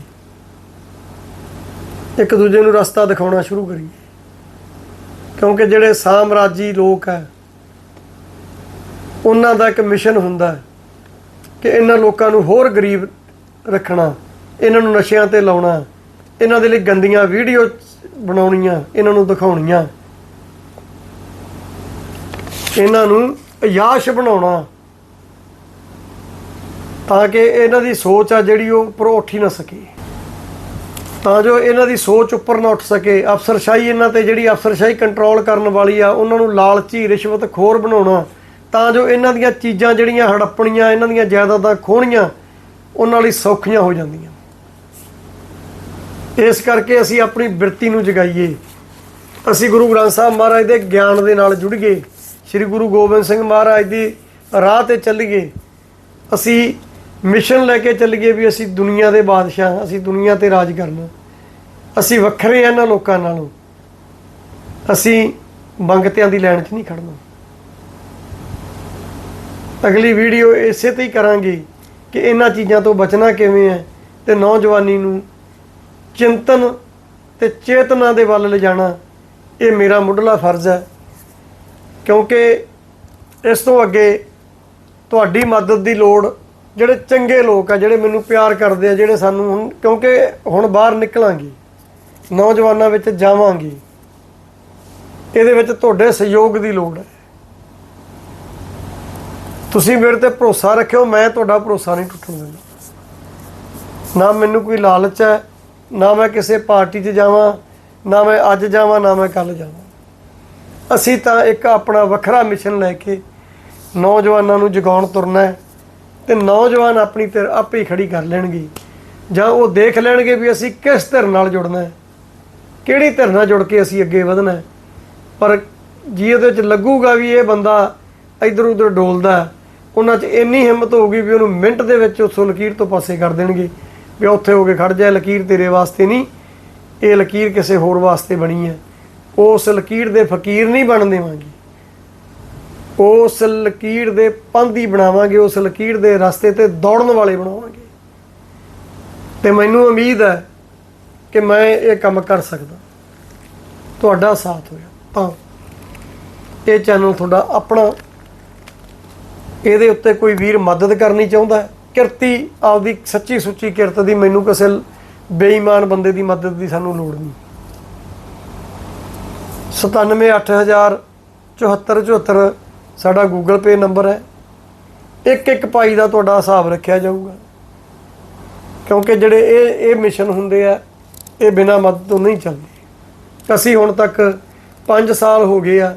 ਇੱਕ ਦੂਜੇ ਨੂੰ ਰਸਤਾ ਦਿਖਾਉਣਾ ਸ਼ੁਰੂ ਕਰੀਏ। ਕਿਉਂਕਿ ਜਿਹੜੇ ਸਾਮਰਾਜੀ ਲੋਕ ਹੈ ਉਹਨਾਂ ਦਾ ਇੱਕ ਮਿਸ਼ਨ ਹੁੰਦਾ ਹੈ ਕਿ ਇਹਨਾਂ ਲੋਕਾਂ ਨੂੰ ਹੋਰ ਗਰੀਬ ਰੱਖਣਾ, ਇਹਨਾਂ ਨੂੰ ਨਸ਼ਿਆਂ ਤੇ ਲਾਉਣਾ, ਇਹਨਾਂ ਦੇ ਲਈ ਗੰਦੀਆਂ ਵੀਡੀਓ ਬਣਾਉਣੀਆਂ, ਇਹਨਾਂ ਨੂੰ ਦਿਖਾਉਣੀਆਂ। ਇਹਨਾਂ ਨੂੰ ਅਯਾਸ਼ ਬਣਾਉਣਾ। ਤਾਂ ਕਿ ਇਹਨਾਂ ਦੀ ਸੋਚ ਆ ਜਿਹੜੀ ਉਹ ਉੱਪਰੋਂ ਉੱਠ ਹੀ ਨਾ ਸਕੇ। ਤਾਂ ਜੋ ਇਹਨਾਂ ਦੀ ਸੋਚ ਉੱਪਰ ਨਾ ਉੱਠ ਸਕੇ। ਅਫਸਰਸ਼ਾਹੀ ਇਹਨਾਂ ਤੇ ਜਿਹੜੀ ਅਫਸਰਸ਼ਾਹੀ ਕੰਟਰੋਲ ਕਰਨ ਵਾਲੀ ਆ, ਉਹਨਾਂ ਨੂੰ ਲਾਲਚੀ ਰਿਸ਼ਵਤਖੋਰ ਬਣਾਉਣਾ, ਤਾਂ ਜੋ ਇਹਨਾਂ ਦੀਆਂ ਚੀਜ਼ਾਂ ਜਿਹੜੀਆਂ ਹੜੱਪਣੀਆਂ, ਇਹਨਾਂ ਦੀਆਂ ਜਾਇਦਾਦਾਂ ਖੋਹਣੀਆਂ, ਉਹਨਾਂ ਲਈ ਸੌਖੀਆਂ ਹੋ ਜਾਂਦੀਆਂ। ਇਸ ਕਰਕੇ ਅਸੀਂ ਆਪਣੀ ਬਿਰਤੀ ਨੂੰ ਜਗਾਈਏ। ਅਸੀਂ ਗੁਰੂ ਗ੍ਰੰਥ ਸਾਹਿਬ ਮਹਾਰਾਜ ਦੇ ਗਿਆਨ ਦੇ ਨਾਲ ਜੁੜੀਏ ਸ੍ਰੀ ਗੁਰੂ ਗੋਬਿੰਦ ਸਿੰਘ ਮਹਾਰਾਜ ਦੀ ਰਾਹ ਤੇ ਚੱਲੀਏ। ਅਸੀਂ ਮਿਸ਼ਨ ਲੈ ਕੇ ਚੱਲੀਏ ਵੀ ਅਸੀਂ ਦੁਨੀਆ ਦੇ ਬਾਦਸ਼ਾਹ, ਅਸੀਂ ਦੁਨੀਆ ਤੇ ਰਾਜ ਕਰਨਾ। ਅਸੀਂ ਵੱਖਰੇ ਹਾਂ ਇਹਨਾਂ ਲੋਕਾਂ ਨਾਲੋਂ। ਅਸੀਂ ਬੰਗਤਿਆਂ ਦੀ ਲਾਈਨ 'ਚ ਨਹੀਂ ਖੜਨਾ। ਅਗਲੀ ਵੀਡੀਓ ਇਸੇ ਤੇ ਹੀ ਕਰਾਂਗੇ ਕਿ ਇਹਨਾਂ ਚੀਜ਼ਾਂ ਤੋਂ ਬਚਣਾ ਕਿਵੇਂ ਹੈ ਤੇ ਨੌਜਵਾਨੀ ਨੂੰ ਚਿੰਤਨ ਤੇ ਚੇਤਨਾ ਦੇ ਵੱਲ ਲਿਜਾਣਾ, ਇਹ ਮੇਰਾ ਮੁੱਢਲਾ ਫਰਜ਼ ਹੈ। ਕਿਉਂਕਿ ਇਸ ਤੋਂ ਅੱਗੇ ਤੁਹਾਡੀ ਮਦਦ ਦੀ ਲੋੜ ਜਿਹੜੇ ਚੰਗੇ ਲੋਕ ਆ, ਜਿਹੜੇ ਮੈਨੂੰ ਪਿਆਰ ਕਰਦੇ ਆ, ਜਿਹੜੇ ਸਾਨੂੰ ਹੁਣ ਕਿਉਂਕਿ ਹੁਣ ਬਾਹਰ ਨਿਕਲਾਂਗੇ, ਨੌਜਵਾਨਾਂ ਵਿੱਚ ਜਾਵਾਂਗੇ, ਇਹਦੇ ਵਿੱਚ ਤੁਹਾਡੇ ਸਹਿਯੋਗ ਦੀ ਲੋੜ ਹੈ। ਤੁਸੀਂ ਮੇਰੇ ਤੇ ਭਰੋਸਾ ਰੱਖਿਓ, ਮੈਂ ਤੁਹਾਡਾ ਭਰੋਸਾ ਨਹੀਂ ਟੁੱਟਣ ਦਿੰਦਾ। ਨਾ ਮੈਨੂੰ ਕੋਈ ਲਾਲਚ ਹੈ, ਨਾ ਮੈਂ ਕਿਸੇ ਪਾਰਟੀ 'ਚ ਜਾਵਾਂ, ਨਾ ਮੈਂ ਅੱਜ ਜਾਵਾਂ, ਨਾ ਮੈਂ ਕੱਲ ਜਾਵਾਂ। ਅਸੀਂ ਤਾਂ ਇੱਕ ਆਪਣਾ ਵੱਖਰਾ ਮਿਸ਼ਨ ਲੈ ਕੇ ਨੌਜਵਾਨਾਂ ਨੂੰ ਜਗਾਉਣ ਤੁਰਨਾ ਹੈ। ਤੇ ਨੌਜਵਾਨ ਆਪਣੀ ਧਿਰ ਆਪੇ ਹੀ ਖੜੀ ਕਰ ਲੈਣਗੇ। ਜਾਂ ਉਹ ਦੇਖ ਲੈਣਗੇ ਵੀ ਅਸੀਂ ਕਿਸ ਧਿਰ ਨਾਲ ਜੁੜਨਾ ਹੈ। ਕਿਹੜੀ ਧਿਰ ਨਾਲ ਜੁੜ ਕੇ ਅਸੀਂ ਅੱਗੇ ਵਧਣਾ ਹੈ। ਪਰ ਜੀ ਇਹਦੇ ਵਿੱਚ ਲੱਗੂਗਾ ਵੀ ਇਹ ਬੰਦਾ ਇਧਰ ਉਧਰ ਡੋਲਦਾ ਉਹਨਾਂ 'ਚ ਇੰਨੀ ਹਿੰਮਤ ਹੋਊਗੀ ਵੀ ਉਹਨੂੰ ਮਿੰਟ ਦੇ ਵਿੱਚ ਉਸ ਲਕੀਰ ਤੋਂ ਪਾਸੇ ਕਰ ਦੇਣਗੇ। ਵੀ ਉੱਥੇ ਹੋ ਕੇ ਖੜ ਜਾ ਲਕੀਰ ਤੇਰੇ ਵਾਸਤੇ ਨਹੀਂ। ਇਹ ਲਕੀਰ ਕਿਸੇ ਹੋਰ ਵਾਸਤੇ ਬਣੀ ਹੈ। ਉਸ ਲਕੀਰ ਦੇ ਫਕੀਰ ਨਹੀਂ ਬਣ ਦੇਵਾਂਗੇ। ਉਸ ਲਕੀਰ ਦੇ ਪੰਧੀ ਬਣਾਵਾਂਗੇ, ਉਸ ਲਕੀਰ ਦੇ ਰਸਤੇ ਤੇ ਦੌੜਨ ਵਾਲੇ ਬਣਾਵਾਂਗੇ। ਤੇ ਮੈਨੂੰ ਉਮੀਦ ਹੈ ਕਿ ਮੈਂ ਇਹ ਕੰਮ ਕਰ ਸਕਦਾ। ਤੁਹਾਡਾ ਸਾਥ ਹੋਇਆ। ਤਾਂ ਇਹ ਚੈਨਲ ਤੁਹਾਡਾ ਆਪਣਾ। ਇਹਦੇ ਉੱਤੇ ਕੋਈ ਵੀਰ ਮਦਦ ਕਰਨੀ ਚਾਹੁੰਦਾ ਹੈ, ਕਿਰਤੀ ਆਪਦੀ ਸੱਚੀ ਸੁੱਚੀ ਕਿਰਤ ਦੀ ਮੈਨੂੰ ਕਿਸੇ ਬੇਈਮਾਨ ਬੰਦੇ ਦੀ ਮਦਦ ਦੀ ਸਾਨੂੰ ਲੋੜ ਨਹੀਂ। 978000 ਸਾਡਾ ਗੂਗਲ ਪੇ ਨੰਬਰ ਹੈ। ਇੱਕ ਇੱਕ ਪਾਈ ਦਾ ਤੁਹਾਡਾ ਹਿਸਾਬ ਰੱਖਿਆ ਜਾਊਗਾ। ਕਿਉਂਕਿ ਜਿਹੜੇ ਇਹ ਇਹ ਮਿਸ਼ਨ ਹੁੰਦੇ ਆ ਇਹ ਬਿਨਾਂ ਮਦਦ ਤੋਂ ਨਹੀਂ ਚੱਲਦੇ। ਅਸੀਂ ਹੁਣ ਤੱਕ 5 ਸਾਲ ਹੋ ਗਏ ਆ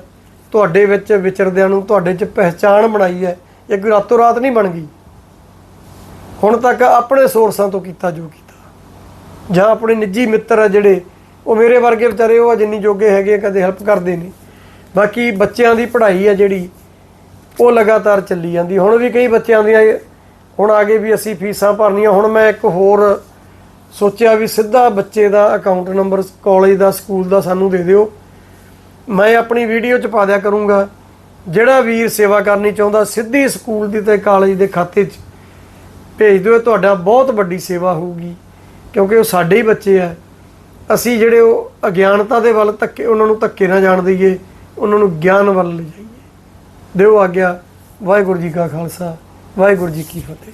ਤੁਹਾਡੇ ਵਿੱਚ ਵਿਚਰਦਿਆਂ ਨੂੰ ਤੁਹਾਡੇ 'ਚ ਪਹਿਚਾਣ ਬਣਾਈ ਹੈ। ਇਹ ਕੋਈ ਰਾਤੋਂ ਰਾਤ ਨਹੀਂ ਬਣ ਗਈ। ਹੁਣ ਤੱਕ ਆਪਣੇ ਸੋਰਸਾਂ ਤੋਂ ਕੀਤਾ ਜੋ ਕੀਤਾ। ਜਾਂ ਆਪਣੇ ਨਿੱਜੀ ਮਿੱਤਰ ਆ ਜਿਹੜੇ ਉਹ ਮੇਰੇ ਵਰਗੇ ਵਿਚਾਰੇ ਉਹ ਜਿੰਨੀ ਜੋਗੇ ਹੈਗੇ ਆ, ਕਦੇ ਹੈਲਪ ਕਰਦੇ ਨੇ। ਬਾਕੀ ਬੱਚਿਆਂ ਦੀ ਪੜ੍ਹਾਈ ਆ ਜਿਹੜੀ ਉਹ ਲਗਾਤਾਰ ਚੱਲੀ ਜਾਂਦੀ। ਹੁਣ ਵੀ ਕਈ ਬੱਚਿਆਂ ਦੀਆਂ ਹੁਣ ਆ ਗਏ ਵੀ ਅਸੀਂ ਫੀਸਾਂ ਭਰਨੀਆਂ। ਹੁਣ ਮੈਂ ਇੱਕ ਹੋਰ ਸੋਚਿਆ ਵੀ ਸਿੱਧਾ ਬੱਚੇ ਦਾ ਅਕਾਊਂਟ ਨੰਬਰ ਕਾਲਜ ਦਾ ਸਕੂਲ ਦਾ ਸਾਨੂੰ ਦੇ ਦਿਓ। ਮੈਂ ਆਪਣੀ ਵੀਡੀਓ ਚ ਪਾ ਦਿਆ ਕਰੂੰਗਾ। ਜਿਹੜਾ ਵੀਰ ਸੇਵਾ ਕਰਨੀ ਚਾਹੁੰਦਾ, ਸਿੱਧੀ ਸਕੂਲ ਦੀ ਤੇ ਕਾਲਜ ਦੇ ਖਾਤੇ 'ਚ ਭੇਜ ਦਿਓ। ਇਹ ਤੁਹਾਡਾ ਬਹੁਤ ਵੱਡੀ ਸੇਵਾ ਹੋਊਗੀ, ਕਿਉਂਕਿ ਉਹ ਸਾਡੇ ਹੀ ਬੱਚੇ ਆ। ਅਸੀਂ ਜਿਹੜੇ ਉਹ ਅਗਿਆਨਤਾ ਦੇ ਵੱਲ ਧੱਕੇ ਉਹਨਾਂ ਨੂੰ ਧੱਕੇ ਨਾ ਜਾਣ ਦਈਏ। ਉਹਨਾਂ ਨੂੰ ਗਿਆਨ ਵੱਲ ਲਿਜਾਈਏ ਦਿਓ ਆਗਿਆ ਵਾਹਿਗੁਰੂ ਜੀ ਕਾ ਖਾਲਸਾ ਵਾਹਿਗੁਰੂ ਜੀ ਕੀ ਫਤਿਹ।